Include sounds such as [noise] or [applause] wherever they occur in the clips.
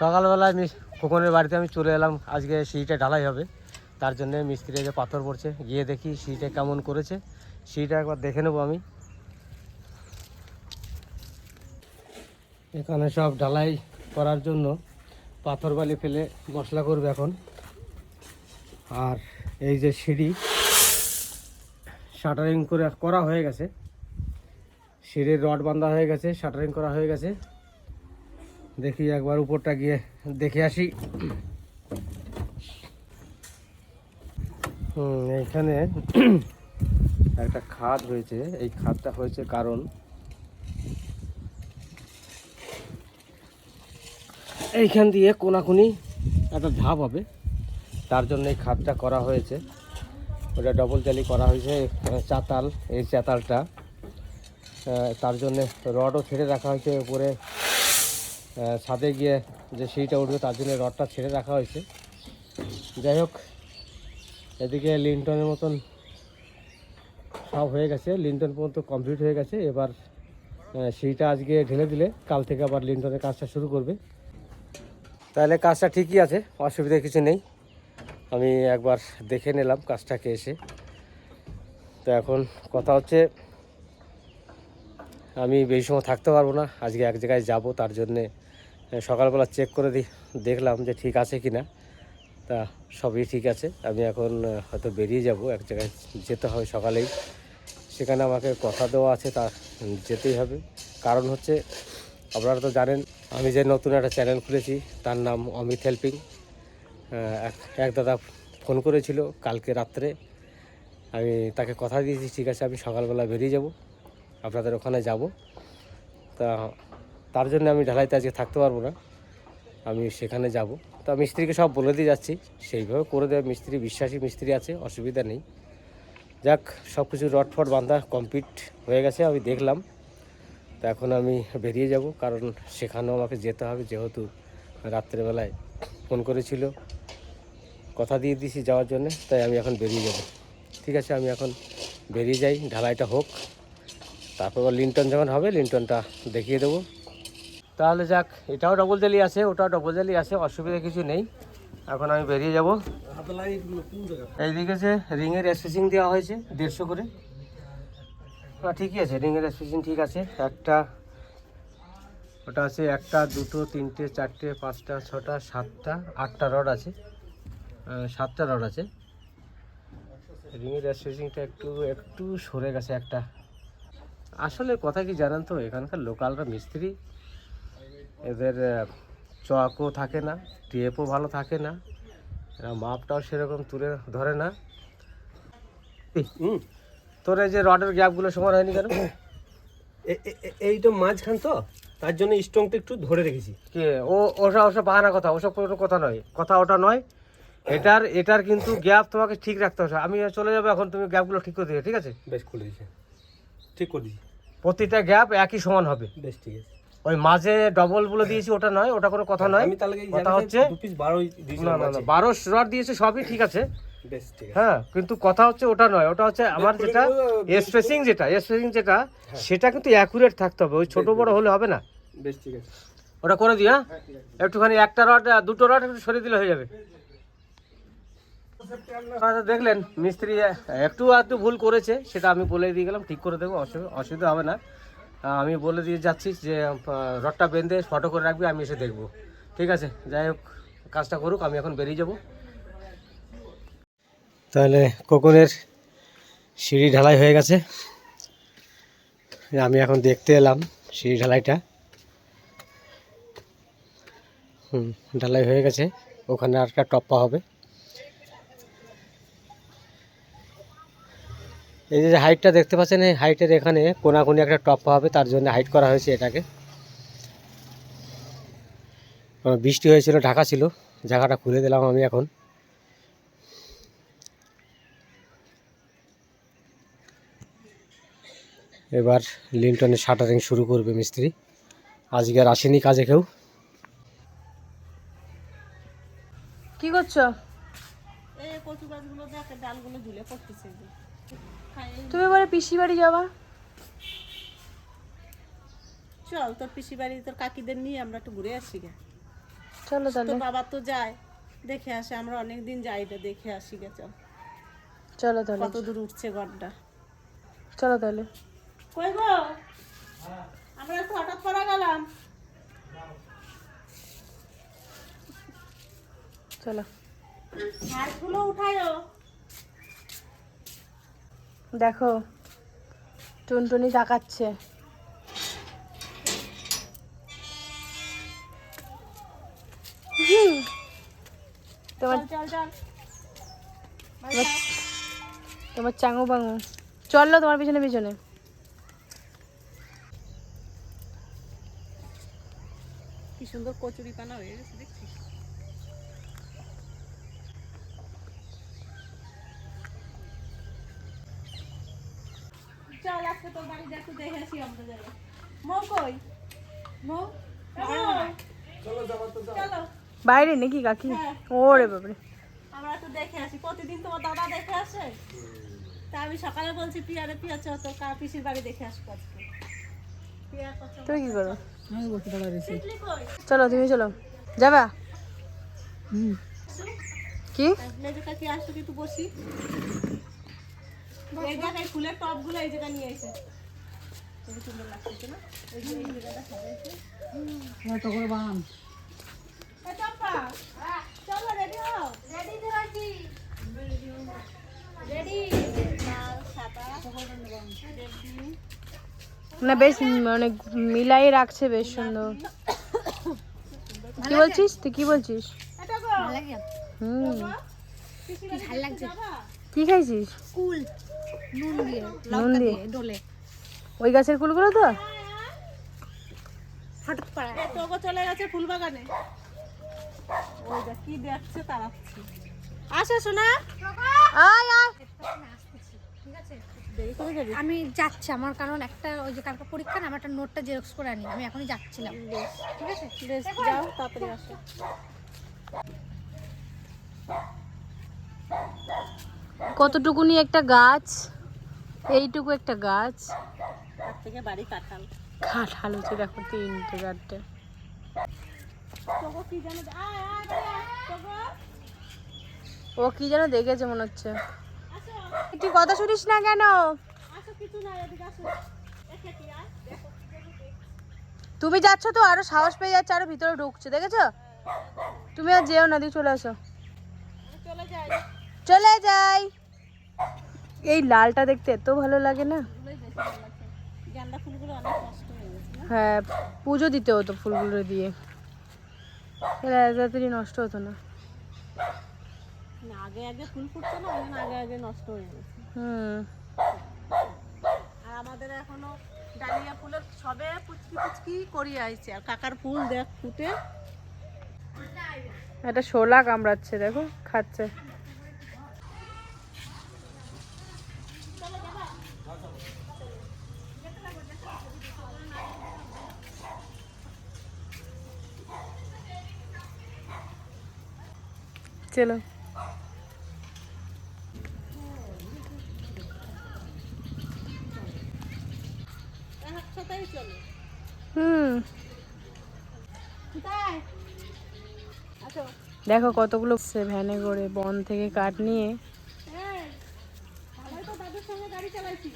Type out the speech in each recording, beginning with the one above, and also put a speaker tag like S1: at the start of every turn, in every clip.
S1: সকালবেলায় মিস খোকনের বাড়িতে আমি চলে এলাম। আজকে সিঁড়িটা ঢালাই হবে। তার জন্য মিস্ত্রি যে পাথর পড়ছে। গিয়ে দেখি সিঁড়িটা কেমন করেছে। সিঁড়িটা একবার দেখে নেব আমি। এখানে সব ঢালাই করার জন্য পাথর বালি ফেলে মশলা করবে এখন। আর এই যে সিঁড়ি শাটারিং করে করা হয়ে গেছে। সিঁড়ির রড বাঁধা হয়ে গেছে, শাটারিং করা হয়ে গেছে। দেখি একবার উপরটা গিয়ে দেখে আসি। হুম, এইখানে একটা খাদ হয়েছে। এই খাদটা হয়েছে কারণ এইখান দিয়ে কোনাকুনি একটা ধাপ হবে। তার জন্য এই খাদটা করা হয়েছে। ওটা ডবল জালি করা হয়েছে চাতাল, এই চাতালটা। তার জন্য রডও ছেড়ে রাখা হয়েছে উপরে। ছাদে গিয়ে যে সিঁড়িটা উঠবে, তার জন্য রডটা ছেড়ে রাখা হয়েছে। যাই হোক, এদিকে লিন্টনের মতন সব হয়ে গেছে। লিন্টন পর্যন্ত কমপ্লিট হয়ে গেছে। এবার সিঁড়িটা আজকে ঢেলে দিলে কাল থেকে আবার লিন্টনের কাজটা শুরু করবে। তাহলে কাজটা ঠিকই আছে, অসুবিধা কিছু নেই। আমি একবার দেখে নিলাম কাজটাকে এসে তো এখন কথা হচ্ছে, আমি বেশি সময় থাকতে পারব না। আজকে এক জায়গায় যাব, তার জন্যে সকালবেলা চেক করে দি, দেখলাম যে ঠিক আছে কি না তা সবই ঠিক আছে। আমি এখন হয়তো বেরিয়ে যাব, এক জায়গায় যেতে হবে সকালেই। সেখানে আমাকে কথা দেওয়া আছে, তা যেতেই হবে। কারণ হচ্ছে, আপনারা তো জানেন, আমি যে নতুন একটা চ্যানেল খুলেছি, তার নাম অমিত হেল্পিং এক দাদা ফোন করেছিল কালকে রাত্রে। আমি তাকে কথা দিয়েছি, ঠিক আছে, আমি সকালবেলা বেরিয়ে যাব। আপনাদের ওখানে যাব। তা তার জন্য আমি ঢালাইতে আজকে থাকতে পারব না। আমি সেখানে যাব। তা মিস্ত্রিকে সব বলে দিয়ে যাচ্ছি। সেইভাবে করে দেবে। মিস্ত্রি বিশ্বাসী মিস্ত্রি আছে, অসুবিধা নেই। যাক সব কিছু রড ফট বাঁধা কমপ্লিট হয়ে গেছে, আমি দেখলাম। তা এখন আমি বেরিয়ে যাব, কারণ সেখানেও আমাকে যেতে হবে। যেহেতু রাত্রেবেলায় ফোন করেছিল, কথা দিয়ে দিছি যাওয়ার জন্য, তাই আমি এখন বেরিয়ে যাব। ঠিক আছে, আমি এখন বেরিয়ে যাই, ঢালাইটা হোক। তারপর লিন্টন যখন হবে, লিন্টনটা দেখিয়ে দেবো। তাহলে যাক, এটাও ডবল জালি আছে, ওটাও ডবল জালি আছে, অসুবিধা কিছু নেই। এখন আমি বেরিয়ে যাব। এইদিকে যে রিংয়ের স্পেসিং দেওয়া হয়েছে, দেড়শো করে। ঠিকই আছে রিংয়ের স্পেসিং ঠিক আছে। একটা, ওটা আছে একটা, দুটো, তিনটে, চারটে, পাঁচটা, ছটা, সাতটা, আটটা রড আছে। সাতটা রড আছে। রিংয়ের স্পেসিংটা একটু একটু সরে গেছে একটা। আসলে কথা কি জানেন তো, এখানকার লোকালরা মিস্ত্রি এদের চকও থাকে না টেপও ভালো থাকে না এরা মাপটাও সেরকম তুলে ধরে না। তোর এই যে রডের গ্যাপগুলো সমান হয়নি কেন?
S2: এই এ- মাঝখান তো তার জন্য স্ট্রংটা একটু ধরে রেখেছি।
S1: কে? ও ওসব ওসব বাহানা কথা ওসব কোনো কথা নয় কথা ওটা নয়। এটার এটার কিন্তু গ্যাপ তোমাকে ঠিক রাখতে হবে। আমি চলে যাব এখন তুমি গ্যাপগুলো ঠিক করে দিবে ঠিক আছে?
S2: বেশ খুলে দিয়েছে। ঠিক করে দিয়েছি।
S1: প্রতিটা গ্যাপ একই সমান হবে।
S2: বেশ ঠিক আছে।
S1: ওই মাঝে ডবল বলে দিয়েছি ওটা নয় ওটা কোনো কথা নয়।
S2: আমি তাহলে
S1: কথা হচ্ছে
S2: বারো
S1: না না না। বারো রড দিয়েছে সবই ঠিক আছে। হ্যাঁ কিন্তু কথা হচ্ছে ওটা নয় ওটা হচ্ছে আমার যেটা স্পেসিং যেটা স্পেসিং যেটা সেটা কিন্তু অ্যাকুরেট থাকতে হবে ওই ছোট বড় হলে হবে না।
S2: বেশ ঠিক আছে।
S1: ওটা করে দিই হ্যাঁ? একটুখানি একটা রড দুটো রড একটু সরিয়ে দিলে হয়ে যাবে। আচ্ছা, দেখলেন মিস্ত্রি একটু একটু ভুল করেছে সেটা আমি বলে দিয়ে গেলাম ঠিক করে দেবো অসুবিধা হবে না। আমি বলে দিয়ে যাচ্ছি যে রডটা বেঁধে ফটো করে রাখবি, আমি এসে দেখব। ঠিক আছে? যাই হোক, কাজটা করুক, আমি এখন বেরিয়ে যাব। তাহলে কোকনের সিঁড়ি ঢালাই হয়ে গেছে। আমি এখন দেখতে এলাম সিঁড়ি ঢালাইটা। হুম, ঢালাই হয়ে গেছে। ওখানে আর একটা টপ্পা হবে। এই যে হাইটটা দেখতে পাচ্ছেন এই হাইটের এখানে কোনাকুনি একটা টপ্পা হবে তার জন্য হাইট করা হয়েছে এটাকে। বৃষ্টি হয়েছিল ঢাকা ছিল জায়গাটা খুলে দিলাম আমি এখন। এবার লিন্টনের শাটারিং শুরু করবে মিস্ত্রি। আজকে আর আসেনি কাজে কেউ।
S3: কি করছ?
S4: এই কচু গাছগুলো দেখে ডালগুলো ঝুলে পড়তেছে
S3: তুমি বলে পিসি বাড়ি যাবা?
S4: চল তোর পিসি বাড়ি তোর কাকিদের নিয়ে আমরা একটু ঘুরে আসি গে।
S3: চলো তাহলে।
S4: বাবা তো যায় দেখে আসে আমরা অনেক দিন যাই না দেখে আসি গে
S3: চল। চলো তাহলে।
S4: কত দূর উঠছে গড়টা
S3: চলো তাহলে।
S4: কই গো? আমরা একটু হঠাৎ করা গেলাম।
S3: চলো।
S4: হাঁসগুলো উঠায়ও।
S3: দেখো টুনটুনি তাকাচ্ছে। তোমার তোমার চাঙু বাঙু চলল তোমার পিছনে পিছনে।
S4: কি সুন্দর কচুরি পানা হয়ে গেছে দেখছিস চল আজকে তোর বাড়ি যা একটু দেখে আসি আমরা যাব মৌ কই? মৌ? চলো
S3: বাইরে নাকি কাকি?
S4: হ্যাঁ।
S3: ওরে বাবারে
S4: আমরা তো দেখে আসি। প্রতিদিন তোমার দাদা দেখে আসে? তা আমি সকালে বলছি পিয়ারে পিয়া চ তো কা পিসির বাড়ি দেখে আসব আজকে। পিয়া কত
S3: তুমি কি করো?
S4: টিকলি কই?
S3: চলো তুমি চলো। যাবা? কি?
S4: মেজো কাকি আসতো কিন্তু বসি। এই জায়গায় ফুলের টপগুলো এই জায়গায় নিয়ে এসে। সুন্দর লাগছে না? এই যে এই জায়গাটা সাজাইছে। এ টপ্পা, চলো রেডি হও? রেডি তো আছি। রেডি লাল সাদা। রেডি
S3: না বেশ মানে মিলাই রাখছে বেশ সুন্দর। কি বলছিস? তুই কি বলছিস?
S4: এটা
S3: হুম।
S4: ভালো লাগছে।
S3: কি খাইছিস?
S4: কুল। নুন দিয়ে
S3: নুন দিয়ে
S4: ডোলে।
S3: ওই গাছের ফুলগুলো তো?
S4: হঠাৎ পাড়া এ চলে গেছে ফুল বাগানে ওই দেখ কি দেখছে তাড়াচ্ছে আসো শোনা।
S3: আয় আয়।
S5: ঠিক আছে
S4: দেরি করে যাবি?
S5: আমি যাচ্ছি আমার কারণ একটা ওই যে কালকে পরীক্ষা না আমার একটা নোটটা জেরক্স করে আনি আমি এখনই যাচ্ছিলাম। ঠিক আছে?
S4: বেশ যাও তাড়াতাড়ি আসো।
S3: কতটুকুনি একটা গাছ? এইটুকু একটা গাছ।
S4: তার থেকে বাড়ি কাঁঠাল।
S3: কাঁঠাল হচ্ছে দেখো তিনটে চারটে। ও কি যেন দেখেছে মনে হচ্ছে। তুই কথা শুনিস না কেন। তুমি যাচ্ছ তো আরও সাহস পেয়ে যাচ্ছে আরও ভিতরে ঢুকছে দেখেছ? তুমি আর যেও না দিয়ে চলে আসো।
S4: চলে যাই।
S3: এই লালটা দেখতে এত ভালো লাগে না?
S4: হয়ে,
S3: পুজো দিতে হতো ফুলগুলো দিয়ে। তাড়াতাড়ি নষ্ট হতো না।
S4: আগে আগে ফুল ফুটতো না আগে আগে নষ্ট হয়ে গেছে
S3: হুম।
S4: আর আমাদের ডালিয়া ফুলের সবে করিয়ে আর কাকার ফুল দেখ ফুটে
S3: একটা শোলা কামড়াচ্ছে, দেখো, খাচ্ছে। চলো। হুম। দেখো কতগুলো ভ্যানে করে বন থেকে কাঠ নিয়ে।
S4: গাড়ি চালাইছি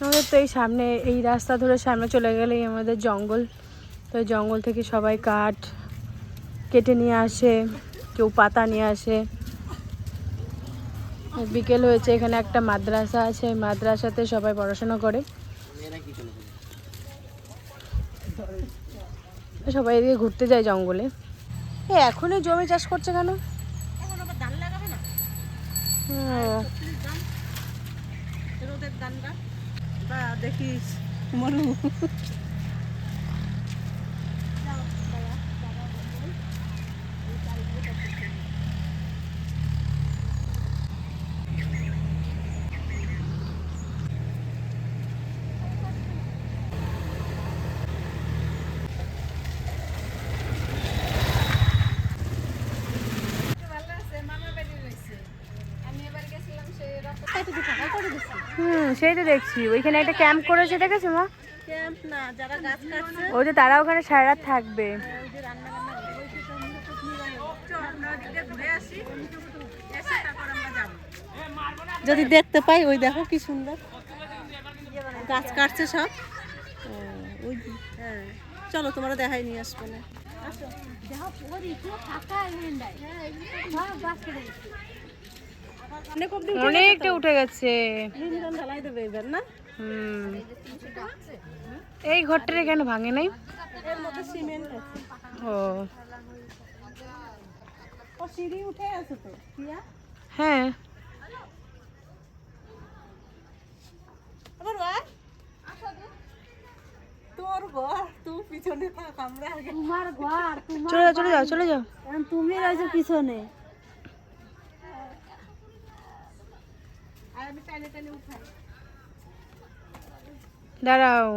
S3: আমাদের তো এই সামনে এই রাস্তা ধরে সামনে চলে গেলেই আমাদের জঙ্গল। তো জঙ্গল থেকে সবাই কাঠ কেটে নিয়ে আসে কেউ পাতা নিয়ে আসে। বিকেল হয়েছে এখানে একটা মাদ্রাসা আছে মাদ্রাসাতে সবাই পড়াশোনা করে। সবাই এদিকে ঘুরতে যায় জঙ্গলে। এ এখনই জমি চাষ করছে কেন?
S4: এখন আবার ধান লাগাবে না? দেখিস মরু।
S3: সেই তো দেখছি। ওইখানে একটা ক্যাম্প করেছে দেখেছ মা?
S4: ক্যাম্প না যারা গাছ কাটছে।
S3: ওই যে তারা ওখানে সারা রাত থাকবে।
S4: ওই যে রান্না বান্না হবে, ওই সেটা আমরা তো নিয়ে যাব। চল, আমরা ওদিকে ঘুরে আসি। এসে তারপর আমরা যাব। যদি দেখতে পাই ওই দেখো কি সুন্দর। গাছ কাটছে সব। ও, ওই হ্যাঁ চলো তোমরা দেখাই নিয়ে আসবে না। আসো। অনেক অব্দি উঠে গেছে।
S3: অনেকটা উঠে গেছে।
S4: লিনজন ঢালাই দেবে এবার না?
S3: হুম। এই ঘরটার এখানে ভাঙে নাই।
S4: এর মধ্যে সিমেন্ট আছে।
S3: ও।
S4: ও সিঁড়ি উঠে আছে তো পিয়া
S3: হ্যাঁ।
S4: আবার ওয়া তোর ঘর তুই পিছনে থাক আমরা আগে তোমার ঘর
S3: চলে যাও চলে যাও চলে যাও।
S4: তুমি রয়েছো পিছনে আর আমি টানে টানে উঠাই
S3: দাঁড়াও।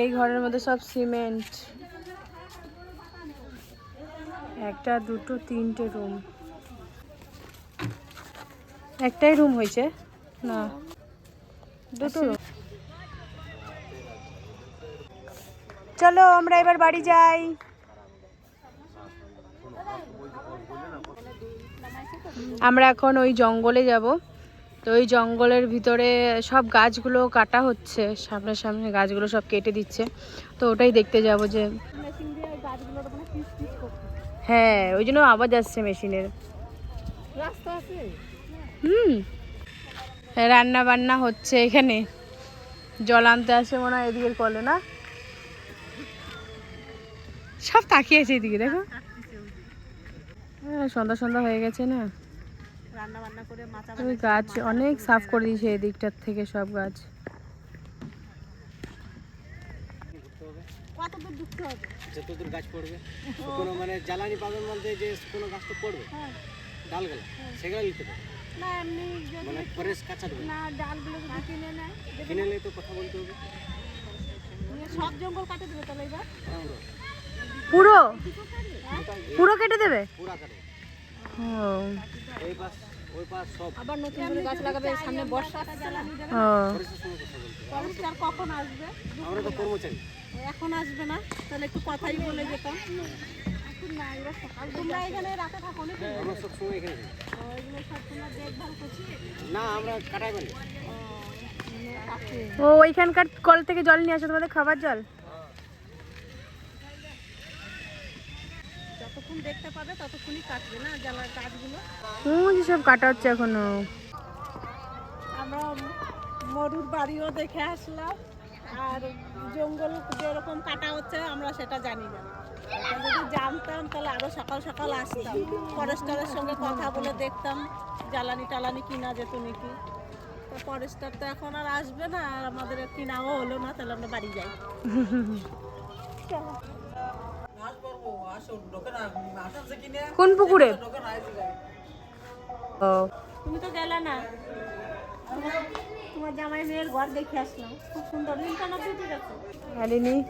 S3: এই ঘরের মধ্যে সব সিমেন্ট। একটা দুটো তিনটে রুম একটাই রুম হয়েছে? না। দুটো room। চলো আমরা এবার বাড়ি যাই। আমরা এখন ওই জঙ্গলে যাব। তো ওই জঙ্গলের ভিতরে সব গাছগুলো কাটা হচ্ছে। সামনে সামনে গাছগুলো সব কেটে দিচ্ছে। তো ওটাই দেখতে যাব যে
S4: মেশিন দিয়ে গাছগুলোর মানে পিস পিস করতে
S3: হ্যাঁ ওই জন্য আওয়াজ আসছে মেশিনের।
S4: রাস্তা আছে?
S3: হুম। রান্না বান্না হচ্ছে এখানে। জল আনতে আসে মনে হয় এদিকের কলে না? সব তাকিয়েছে এদিকে দেখো। হ্যাঁ সন্ধ্যা সন্ধ্যা হয়ে গেছে না?
S4: রান্না বান্না করে মাথা
S3: ওই গাছ অনেক সাফ করে দিয়েছে এদিকটার থেকে সব গাছ।
S4: কত হবে
S2: যতদূর গাছ পড়বে কোনো মানে জ্বালানি পাবেন বলতে যে কোনো গাছ তো পড়বে
S4: হ্যাঁ।
S2: ডালগুলো সেগুলো নিতে পারবে।
S4: না এমনি
S2: মানে ফরেস কাঁচা দেবে
S4: না ডালগুলো যদি কিনে নেয়
S2: কিনে নিলে তো কথা বলতে হবে।
S4: সব জঙ্গল কাটে দেবে তাহলে এবার?
S3: পুরো? পুরো কেটে দেবে?
S2: পুরা কাটে
S3: ও।
S2: এই সব
S5: আবার নতুন করে গাছ লাগাবে সামনে বর্ষা।
S3: ও
S2: ফরেস্টের
S4: কখন আসবে?
S2: আমরা তো কর্মচারী।
S4: এখন আসবে না? তাহলে একটু কথাই বলে যেতাম।
S2: আমরা
S3: ও ওইখানকার কল থেকে জল নিয়ে আসো তোমাদের খাবার জল?
S4: যতক্ষণ দেখতে পাবে ততক্ষণই কাটবে না জ্বালার গাছগুলো
S3: যে সব কাটা হচ্ছে এখনও।
S4: আমরা মরুর বাড়িও দেখে আসলাম। আর জঙ্গল যেরকম কাটা হচ্ছে আমরা সেটা জানি না। যদি জানতাম তাহলে আরও সকাল সকাল আসতাম। ফরেস্টারের সঙ্গে কথা বলে দেখতাম জ্বালানি টালানি কিনা যেত নাকি। তো ফরেস্টার তো এখন আর আসবে না আর আমাদের কিনাও হলো না তাহলে আমরা বাড়ি যাই। [laughs]
S3: কোন। পুকুরে? ও।
S4: তুমি তো গেলে না। তোমার- জামাই মেয়ের ঘর দেখে আসলাম। খুব সুন্দর। ইন্টারনেট ছুটি
S3: আলিনি